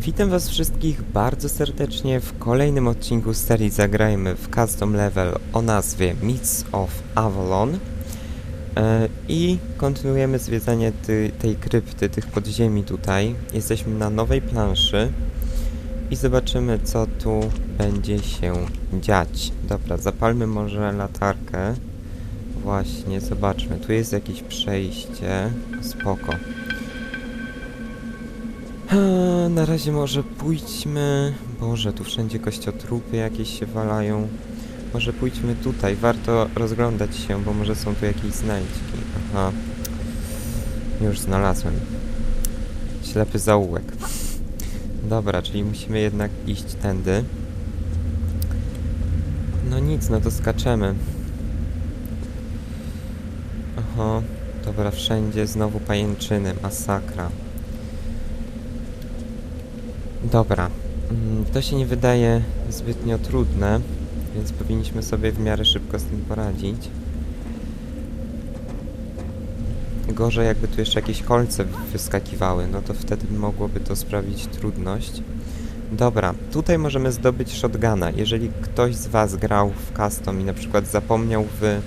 Witam was wszystkich bardzo serdecznie w kolejnym odcinku serii Zagrajmy w Custom Level o nazwie Myths of Avalon e, i kontynuujemy zwiedzanie ty, tej krypty, tych podziemi tutaj. Jesteśmy na nowej planszy i zobaczymy co tu będzie się dziać. Dobra, zapalmy może latarkę. Właśnie, zobaczmy. Tu jest jakieś przejście. Spoko. Na razie może pójdźmy... Boże, tu wszędzie kościotrupy jakieś się walają. Może pójdźmy tutaj, warto rozglądać się, bo może są tu jakieś znajdźki. Aha. Już znalazłem. Ślepy zaułek. Dobra, czyli musimy jednak iść tędy. No nic, no to skaczemy. Aha, dobra, wszędzie znowu pajęczyny, masakra. Dobra, mm, to się nie wydaje zbytnio trudne, więc powinniśmy sobie w miarę szybko z tym poradzić. Gorzej jakby tu jeszcze jakieś kolce wyskakiwały, no to wtedy mogłoby to sprawić trudność. Dobra, tutaj możemy zdobyć shotguna. Jeżeli ktoś z Was grał w custom i na przykład zapomniał w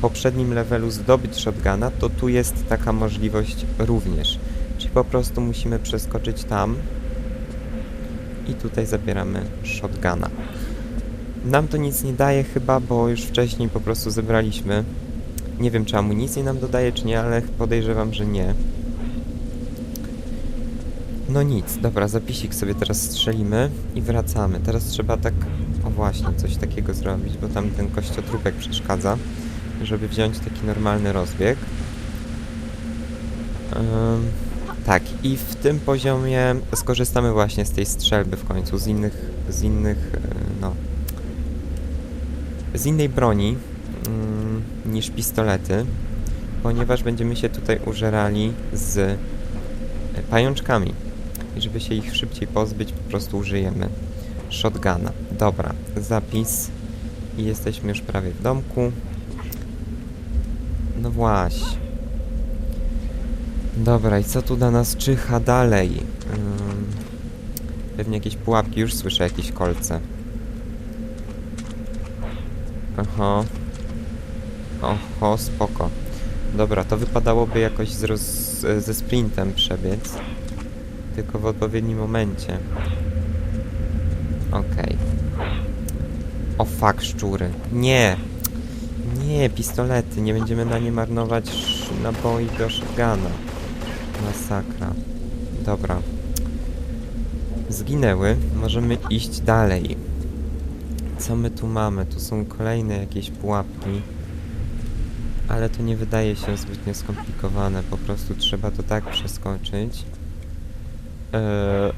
poprzednim levelu zdobyć shotguna, to tu jest taka możliwość również. Czyli po prostu musimy przeskoczyć tam, i tutaj zabieramy shotguna. Nam to nic nie daje chyba, bo już wcześniej po prostu zebraliśmy. Nie wiem, czy amunicji nam dodaje, czy nie, ale podejrzewam, że nie. No nic, dobra, zapisik sobie teraz strzelimy i wracamy. Teraz trzeba tak, o właśnie, coś takiego zrobić, bo tam ten kościotrupek przeszkadza, żeby wziąć taki normalny rozbieg. Ym, tak, i w tym poziomie skorzystamy właśnie z tej strzelby w końcu, z innych, z innych, e, no, z innej broni mm, niż pistolety, ponieważ będziemy się tutaj użerali z e, pajączkami. I żeby się ich szybciej pozbyć, po prostu użyjemy shotguna. Dobra, zapis i jesteśmy już prawie w domku. No właśnie. Dobra, i co tu na nas czyha dalej? Pewnie jakieś pułapki, już słyszę jakieś kolce. Oho. Oho, spoko. Dobra, to wypadałoby jakoś z roz, ze sprintem przebiec. Tylko w odpowiednim momencie. Okej. O fuck, szczury. Nie! Nie, pistolety. Nie będziemy na nie marnować naboi do shotguna. Masakra. Dobra. Zginęły. Możemy iść dalej. Co my tu mamy? Tu są kolejne jakieś pułapki. Ale to nie wydaje się zbytnio skomplikowane. Po prostu trzeba to tak przeskoczyć. Eee,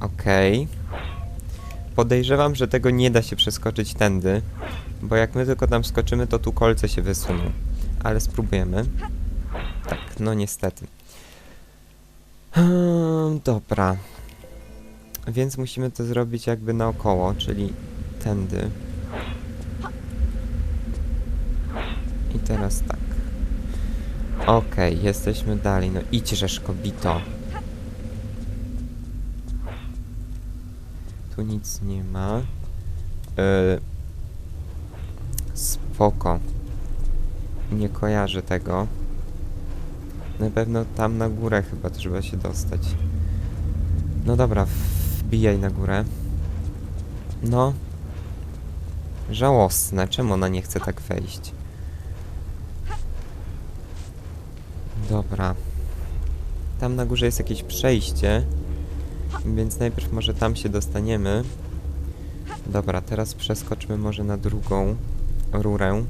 Okej. Podejrzewam, że tego nie da się przeskoczyć tędy. Bo jak my tylko tam skoczymy, to tu kolce się wysuną. Ale spróbujemy. No niestety. Hmm, dobra. Więc musimy to zrobić jakby naokoło, czyli tędy. I teraz tak. Okej, jesteśmy dalej. No idź, żeż kobito. Tu nic nie ma. Yy, spoko. Nie kojarzę tego. Na pewno tam na górę chyba trzeba się dostać. No dobra, wbijaj na górę. No. Żałosne, czemu ona nie chce tak wejść? Dobra. Tam na górze jest jakieś przejście, więc najpierw może tam się dostaniemy. Dobra, teraz przeskoczmy może na drugą rurę.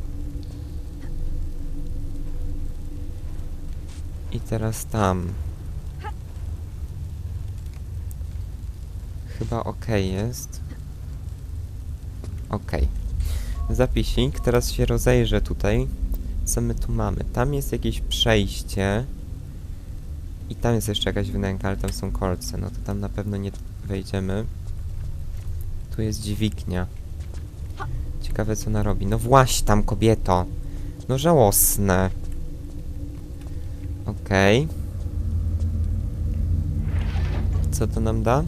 I teraz tam. Chyba ok jest. Ok. Zapisik. Teraz się rozejrzę tutaj. Co my tu mamy? Tam jest jakieś przejście. I tam jest jeszcze jakaś wnęka, ale tam są kolce. No to tam na pewno nie wejdziemy. Tu jest dźwignia. Ciekawe co ona robi. No właśnie tam kobieto. No żałosne. Okej. Co to nam da?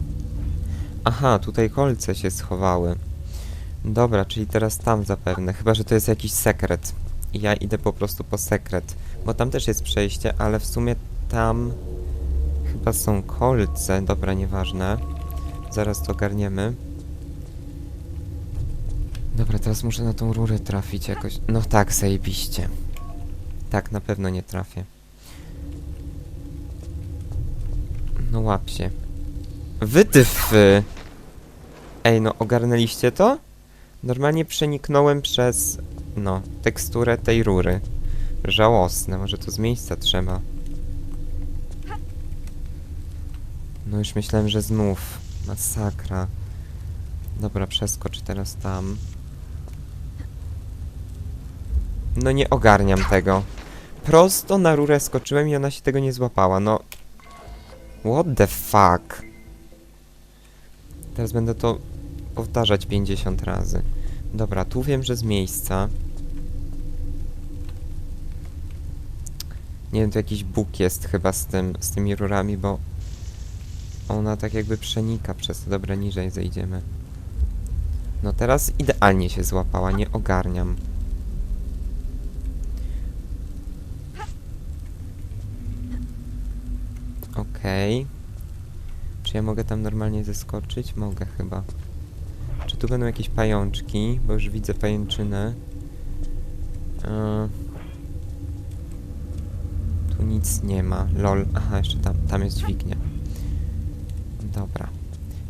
Aha, tutaj kolce się schowały. Dobra, czyli teraz tam zapewne. Chyba, że to jest jakiś sekret. Ja idę po prostu po sekret. Bo tam też jest przejście, ale w sumie tam chyba są kolce. Dobra, nieważne. Zaraz to ogarniemy. Dobra, teraz muszę na tą rurę trafić jakoś. No tak, zajebiście. Tak, na pewno nie trafię. No łap się. Wytyfy! Ej, no ogarnęliście to? Normalnie przeniknąłem przez, no, teksturę tej rury. Żałosne, może to z miejsca trzeba. No już myślałem, że znów. Masakra. Dobra, przeskocz teraz tam. No nie ogarniam tego. Prosto na rurę skoczyłem i ona się tego nie złapała, no. What the fuck? Teraz będę to powtarzać 50 razy. Dobra, tu wiem, że z miejsca. Nie wiem, tu jakiś bóg jest chyba z tym, z tymi rurami, bo ona tak jakby przenika przez to. Dobra, niżej zejdziemy. No teraz idealnie się złapała, nie ogarniam. Okej. Czy ja mogę tam normalnie zeskoczyć? Mogę chyba. Czy tu będą jakieś pajączki? Bo już widzę pajęczynę. E, tu nic nie ma. Lol. Aha, jeszcze tam. Tam jest dźwignia. Dobra.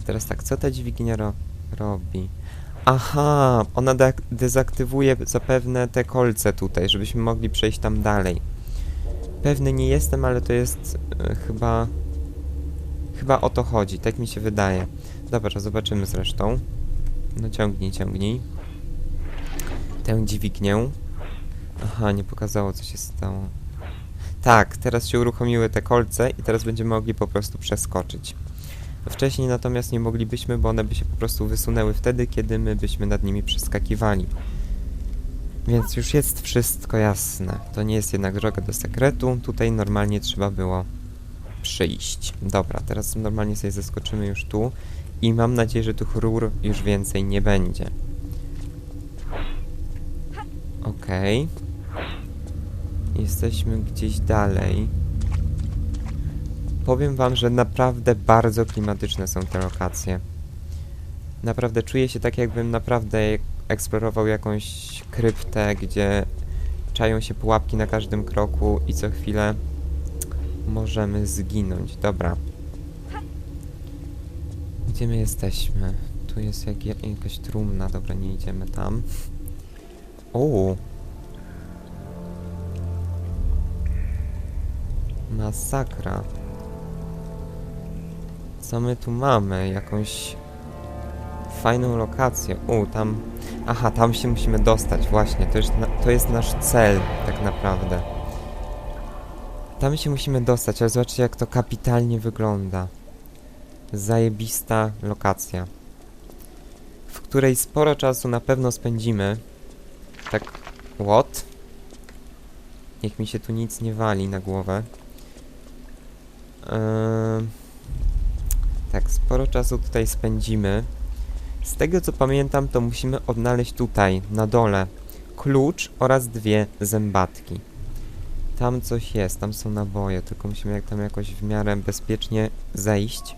Teraz tak, co ta dźwignia ro robi? Aha, ona de dezaktywuje zapewne te kolce tutaj, żebyśmy mogli przejść tam dalej. Pewny nie jestem, ale to jest e, chyba... Chyba o to chodzi, tak mi się wydaje. Dobra, zobaczymy zresztą. No ciągnij, ciągnij. Tę dźwignię. Aha, nie pokazało co się stało. Tak, teraz się uruchomiły te kolce i teraz będziemy mogli po prostu przeskoczyć. Wcześniej natomiast nie moglibyśmy, bo one by się po prostu wysunęły wtedy, kiedy my byśmy nad nimi przeskakiwali. Więc już jest wszystko jasne. To nie jest jednak droga do sekretu. Tutaj normalnie trzeba było przyjść. Dobra, teraz normalnie sobie zeskoczymy już tu i mam nadzieję, że tych rur już więcej nie będzie. Okej. Jesteśmy gdzieś dalej. Powiem wam, że naprawdę bardzo klimatyczne są te lokacje. Naprawdę czuję się tak, jakbym naprawdę eksplorował jakąś kryptę, gdzie czają się pułapki na każdym kroku i co chwilę możemy zginąć. Dobra. Gdzie my jesteśmy? Tu jest jak, jakaś trumna. Dobra, nie idziemy tam. O! Masakra. Co my tu mamy? Jakąś fajną lokację. U, tam... Aha, tam się musimy dostać, właśnie. To na, to jest nasz cel, tak naprawdę. Tam się musimy dostać, ale zobaczcie, jak to kapitalnie wygląda. Zajebista lokacja. W której sporo czasu na pewno spędzimy. Tak... What? Niech mi się tu nic nie wali na głowę. Eee... Tak, sporo czasu tutaj spędzimy. Z tego co pamiętam, to musimy odnaleźć tutaj, na dole, klucz oraz dwie zębatki. Tam coś jest, tam są naboje, tylko musimy jak tam jakoś w miarę bezpiecznie zejść.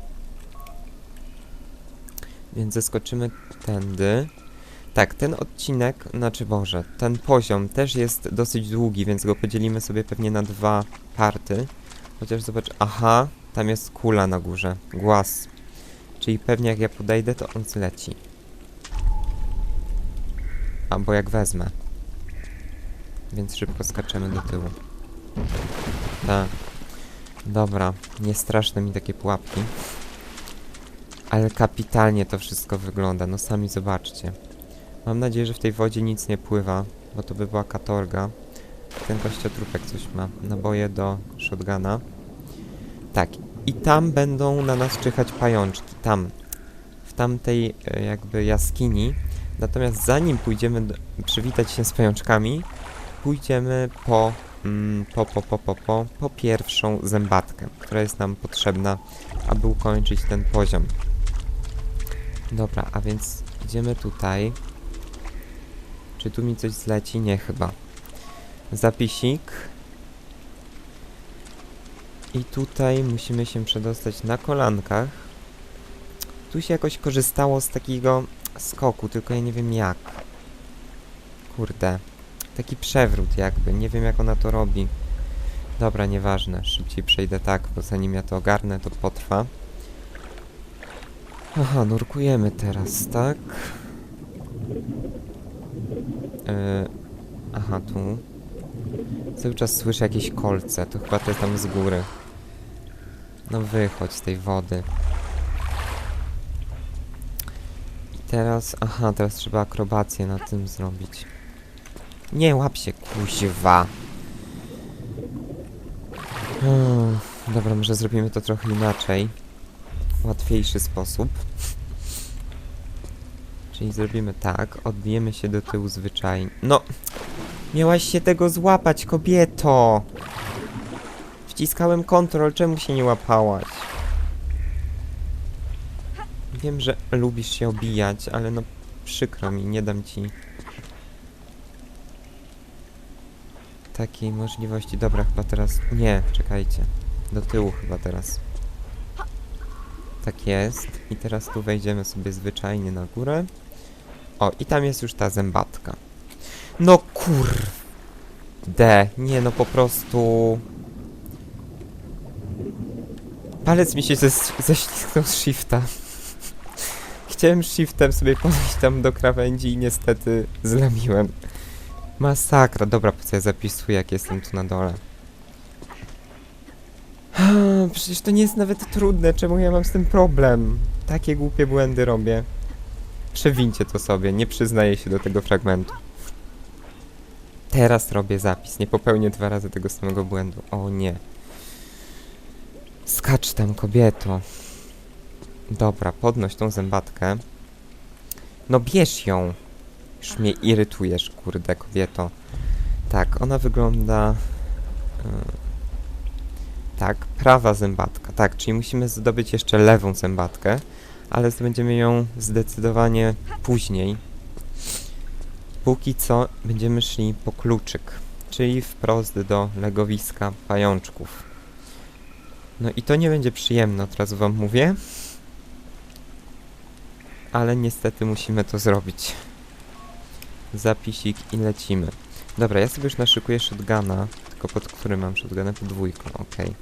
Więc zeskoczymy tędy. Tak, ten odcinek, znaczy Boże, ten poziom też jest dosyć długi, więc go podzielimy sobie pewnie na dwa party. Chociaż zobacz, aha, tam jest kula na górze, głaz. Czyli pewnie jak ja podejdę, to on zleci. Albo jak wezmę. Więc szybko skaczemy do tyłu. Tak. Dobra, nie straszne mi takie pułapki. Ale kapitalnie to wszystko wygląda, no sami zobaczcie. Mam nadzieję, że w tej wodzie nic nie pływa, bo to by była katorga. Ten kościotrupek coś ma. Naboje do shotguna. Tak, i tam będą na nas czyhać pajączki. Tam. W tamtej e, jakby jaskini. Natomiast zanim pójdziemy do, przywitać się z pajączkami, pójdziemy po po, po, po, po, po, po pierwszą zębatkę, która jest nam potrzebna, aby ukończyć ten poziom. Dobra, a więc idziemy tutaj. Czy tu mi coś zleci? Nie, chyba. Zapisik. I tutaj musimy się przedostać na kolankach. Tu się jakoś korzystało z takiego skoku, tylko ja nie wiem jak. Kurde. Taki przewrót jakby, nie wiem jak ona to robi. Dobra, nieważne, szybciej przejdę tak, bo zanim ja to ogarnę, to potrwa. Aha, nurkujemy teraz, tak? Yy, aha, tu. Cały czas słyszę jakieś kolce, to chyba jest tam z góry. No wychodź z tej wody. I teraz, aha, teraz trzeba akrobację na tym zrobić. Nie łap się, kuźwa. Hmm, dobra, może zrobimy to trochę inaczej. Łatwiejszy sposób. Czyli zrobimy tak, odbijemy się do tyłu zwyczajnie. No! Miałaś się tego złapać, kobieto! Wciskałem kontrol, czemu się nie łapałaś? Wiem, że lubisz się obijać, ale no przykro mi, nie dam ci takiej możliwości. Dobra, chyba teraz... Nie, czekajcie. Do tyłu chyba teraz. Tak jest. I teraz tu wejdziemy sobie zwyczajnie na górę. O, i tam jest już ta zębatka. No kur... D. Nie, no po prostu... Palec mi się ześlizgnął z shifta. Chciałem shiftem sobie podejść tam do krawędzi i niestety zlamiłem. Masakra. Dobra, po co ja zapisuję, jak jestem tu na dole? Przecież to nie jest nawet trudne. Czemu ja mam z tym problem? Takie głupie błędy robię. Przewincie to sobie, nie przyznaję się do tego fragmentu. Teraz robię zapis, nie popełnię dwa razy tego samego błędu. O nie. Skacz tam, kobieto. Dobra, podnoś tą zębatkę. No bierz ją. Już mnie irytujesz, kurde, kobieto. Tak, ona wygląda... y, tak, prawa zębatka. Tak, czyli musimy zdobyć jeszcze lewą zębatkę, ale zdobędziemy ją zdecydowanie później. Póki co będziemy szli po kluczyk, czyli wprost do legowiska pajączków. No i to nie będzie przyjemne, od razu wam mówię. Ale niestety musimy to zrobić. Zapisik i lecimy. Dobra, ja sobie już naszykuję shotguna, tylko pod którym mam shotguna? Pod dwójką, okej.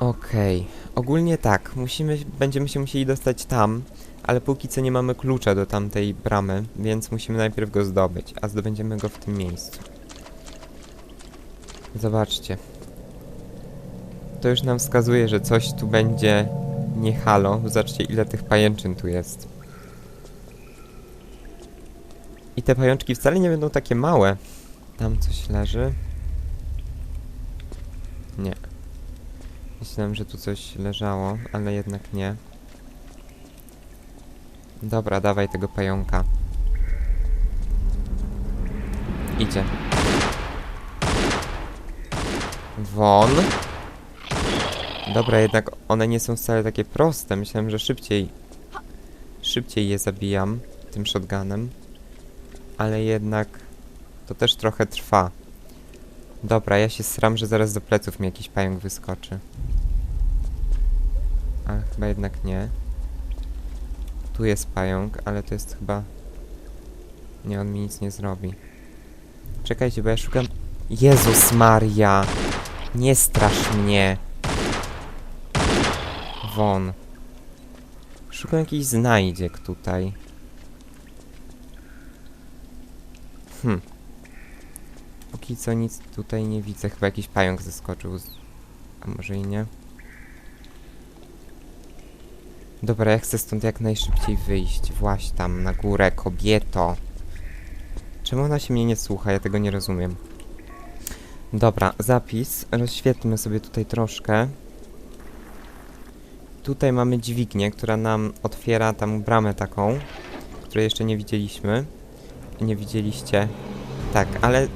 Okej, ogólnie tak, musimy, będziemy się musieli dostać tam, ale póki co nie mamy klucza do tamtej bramy, więc musimy najpierw go zdobyć, a zdobędziemy go w tym miejscu. Zobaczcie. To już nam wskazuje, że coś tu będzie nie halo. Zobaczcie ile tych pajęczyn tu jest. I te pajączki wcale nie będą takie małe. Tam coś leży. Nie. Myślałem, że tu coś leżało, ale jednak nie. Dobra, dawaj tego pająka. Idzie. Won. Dobra, jednak one nie są wcale takie proste. Myślałem, że szybciej... Szybciej je zabijam tym shotgunem. Ale jednak... To też trochę trwa. Dobra, ja się sram, że zaraz do pleców mi jakiś pająk wyskoczy. Ale chyba jednak nie. Tu jest pająk, ale to jest chyba... Nie, on mi nic nie zrobi. Czekajcie, bo ja szukam... Jezus Maria! Nie strasz mnie! Won. Szukam jakichś znajdziek tutaj. Hm. Póki co nic tutaj nie widzę. Chyba jakiś pająk zeskoczył. Z... A może i nie? Dobra, ja chcę stąd jak najszybciej wyjść. Właś tam na górę, kobieto. Czemu ona się mnie nie słucha? Ja tego nie rozumiem. Dobra, zapis. Rozświetlmy sobie tutaj troszkę. Tutaj mamy dźwignię, która nam otwiera tam bramę taką, której jeszcze nie widzieliśmy. nie widzieliście. Tak, ale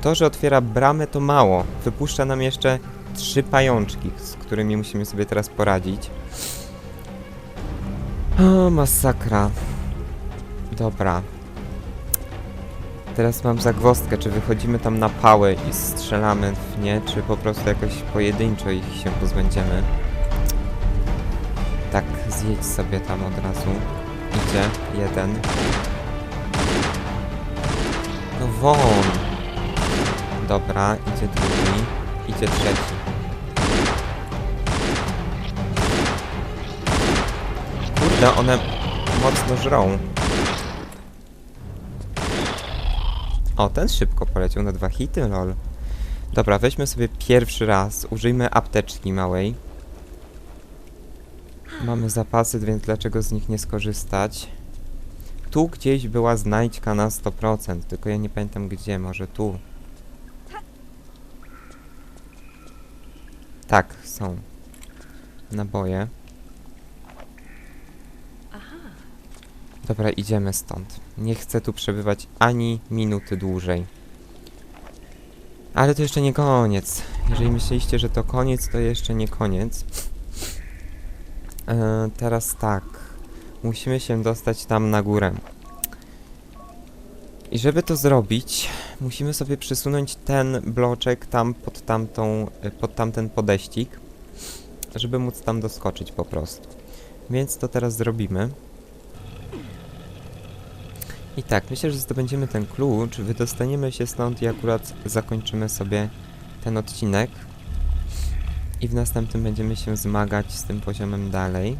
to, że otwiera bramę to mało. Wypuszcza nam jeszcze trzy pajączki, z którymi musimy sobie teraz poradzić. O, masakra. Dobra. Teraz mam zagwozdkę, czy wychodzimy tam na pałę i strzelamy w nie, czy po prostu jakoś pojedynczo ich się pozbędziemy. Zjedź sobie tam od razu. Idzie jeden. No won! Dobra, idzie drugi. Idzie trzeci. Kurde, one mocno żrą. O, ten szybko poleciał na dwa hity, lol. Dobra, weźmy sobie pierwszy raz, użyjmy apteczki małej. Mamy zapasy, więc dlaczego z nich nie skorzystać? Tu gdzieś była znajdźka na 100%, tylko ja nie pamiętam gdzie, może tu. Tak, są. Naboje. Dobra, idziemy stąd. Nie chcę tu przebywać ani minuty dłużej. Ale to jeszcze nie koniec. Jeżeli myśleliście, że to koniec, to jeszcze nie koniec. E, teraz tak. Musimy się dostać tam na górę. I żeby to zrobić, musimy sobie przesunąć ten bloczek tam pod tamtą, y, pod tamten podeścik, żeby móc tam doskoczyć po prostu. Więc to teraz zrobimy. I tak, myślę, że zdobędziemy ten klucz, wydostaniemy się stąd i akurat zakończymy sobie ten odcinek. I w następnym będziemy się zmagać z tym poziomem dalej.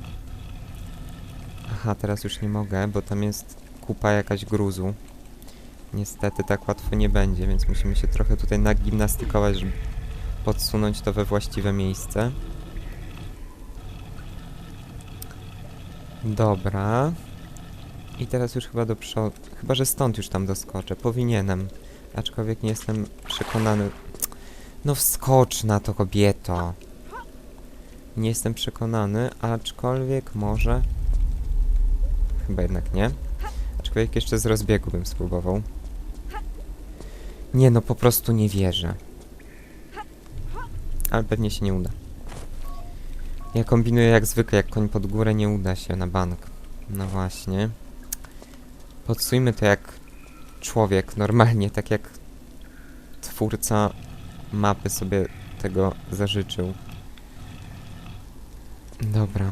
Aha, teraz już nie mogę, bo tam jest kupa jakaś gruzu. Niestety tak łatwo nie będzie, więc musimy się trochę tutaj nagimnastykować, żeby podsunąć to we właściwe miejsce. Dobra. I teraz już chyba do przodu. Chyba, że stąd już tam doskoczę. Powinienem. Aczkolwiek nie jestem przekonany. No wskocz na to, kobieto. Nie jestem przekonany, aczkolwiek może... Chyba jednak nie. Aczkolwiek jeszcze z rozbiegu bym spróbował. Nie no, po prostu nie wierzę. Ale pewnie się nie uda. Ja kombinuję jak zwykle, jak koń pod górę nie uda się na bank. No właśnie. Podsujmy to jak człowiek, normalnie, tak jak twórca mapy sobie tego zażyczył. Dobra.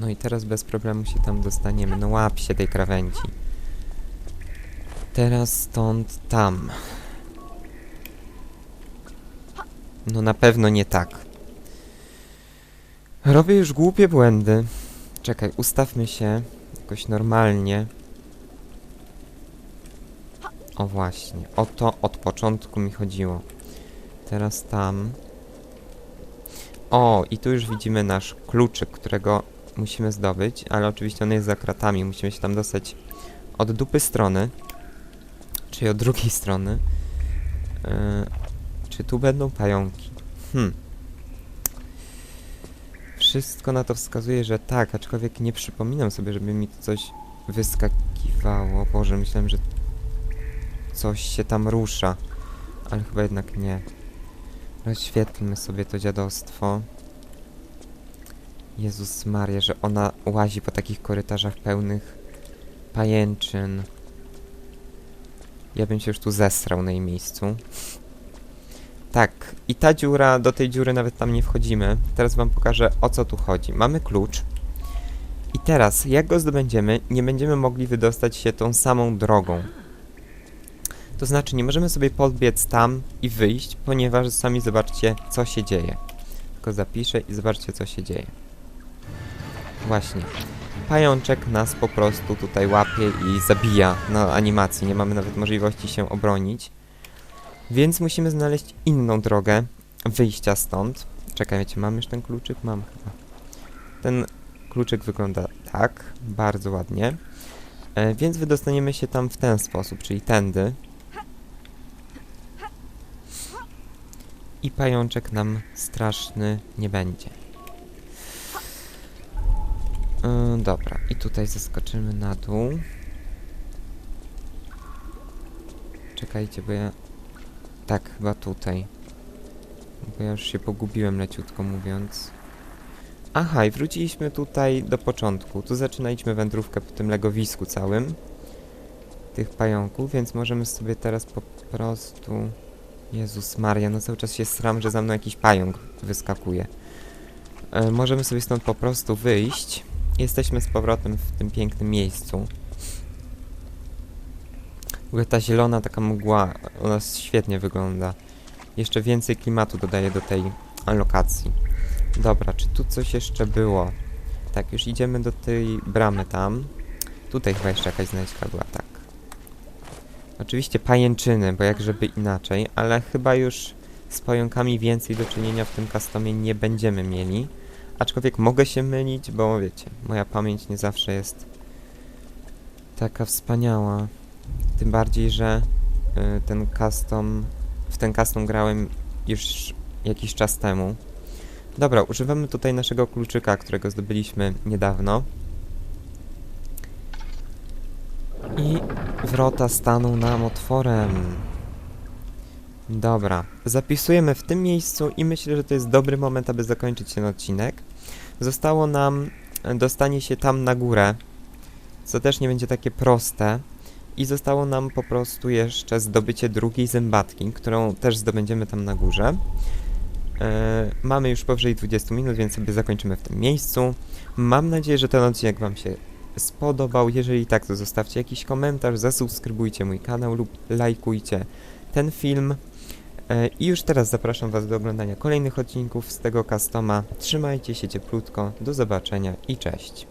No i teraz bez problemu się tam dostaniemy. No łap się tej krawędzi. Teraz stąd tam. No na pewno nie tak. Robię już głupie błędy. Czekaj, ustawmy się jakoś normalnie. O właśnie, o to od początku mi chodziło. Teraz tam. O, i tu już widzimy nasz kluczyk, którego musimy zdobyć, ale oczywiście on jest za kratami. Musimy się tam dostać od dupy strony, czyli od drugiej strony. Yy, czy tu będą pająki? Hmm. Wszystko na to wskazuje, że tak, aczkolwiek nie przypominam sobie, żeby mi tu coś wyskakiwało. Boże, myślałem, że coś się tam rusza, ale chyba jednak nie. Rozświetlmy sobie to dziadostwo. Jezus Maria, że ona łazi po takich korytarzach pełnych pajęczyn. Ja bym się już tu zesrał na jej miejscu. Tak, i ta dziura, do tej dziury nawet tam nie wchodzimy. Teraz wam pokażę o co tu chodzi. Mamy klucz. I teraz, jak go zdobędziemy, nie będziemy mogli wydostać się tą samą drogą. To znaczy, nie możemy sobie podbiec tam i wyjść, ponieważ sami zobaczcie, co się dzieje. Tylko zapiszę i zobaczcie, co się dzieje. Właśnie. Pajączek nas po prostu tutaj łapie i zabija na animacji. Nie mamy nawet możliwości się obronić. Więc musimy znaleźć inną drogę wyjścia stąd. Czekaj, wiecie, mam już ten kluczyk? Mam chyba. Ten kluczyk wygląda tak, bardzo ładnie. E, więc wydostaniemy się tam w ten sposób, czyli tędy. I pajączek nam straszny nie będzie. Yy, dobra, i tutaj zeskoczymy na dół. Czekajcie, bo ja... Tak, chyba tutaj. Bo ja już się pogubiłem leciutko mówiąc. Aha, i wróciliśmy tutaj do początku. Tu zaczynaliśmy wędrówkę po tym legowisku całym. Tych pająków, więc możemy sobie teraz po prostu... Jezus Maria, no cały czas się sram, że za mną jakiś pająk wyskakuje. E, możemy sobie stąd po prostu wyjść. Jesteśmy z powrotem w tym pięknym miejscu. W ogóle ta zielona taka mgła, ona świetnie wygląda. Jeszcze więcej klimatu dodaje do tej lokacji. Dobra, czy tu coś jeszcze było? Tak, już idziemy do tej bramy tam. Tutaj chyba jeszcze jakaś znajdźka była, tak. Oczywiście pajęczyny, bo jak żeby inaczej, ale chyba już z pająkami więcej do czynienia w tym customie nie będziemy mieli. Aczkolwiek mogę się mylić, bo wiecie, moja pamięć nie zawsze jest taka wspaniała. Tym bardziej, że y, ten custom, w ten custom grałem już jakiś czas temu. Dobra, używamy tutaj naszego kluczyka, którego zdobyliśmy niedawno. I wrota staną nam otworem. Dobra, zapisujemy w tym miejscu i myślę, że to jest dobry moment, aby zakończyć ten odcinek. Zostało nam e, dostanie się tam na górę, co też nie będzie takie proste. I zostało nam po prostu jeszcze zdobycie drugiej zębatki, którą też zdobędziemy tam na górze. E, mamy już powyżej 20 minut, więc sobie zakończymy w tym miejscu. Mam nadzieję, że ten odcinek Wam się spodobał. Jeżeli tak, to zostawcie jakiś komentarz, zasubskrybujcie mój kanał lub lajkujcie ten film. E, I już teraz zapraszam Was do oglądania kolejnych odcinków z tego customa. Trzymajcie się cieplutko, do zobaczenia i cześć.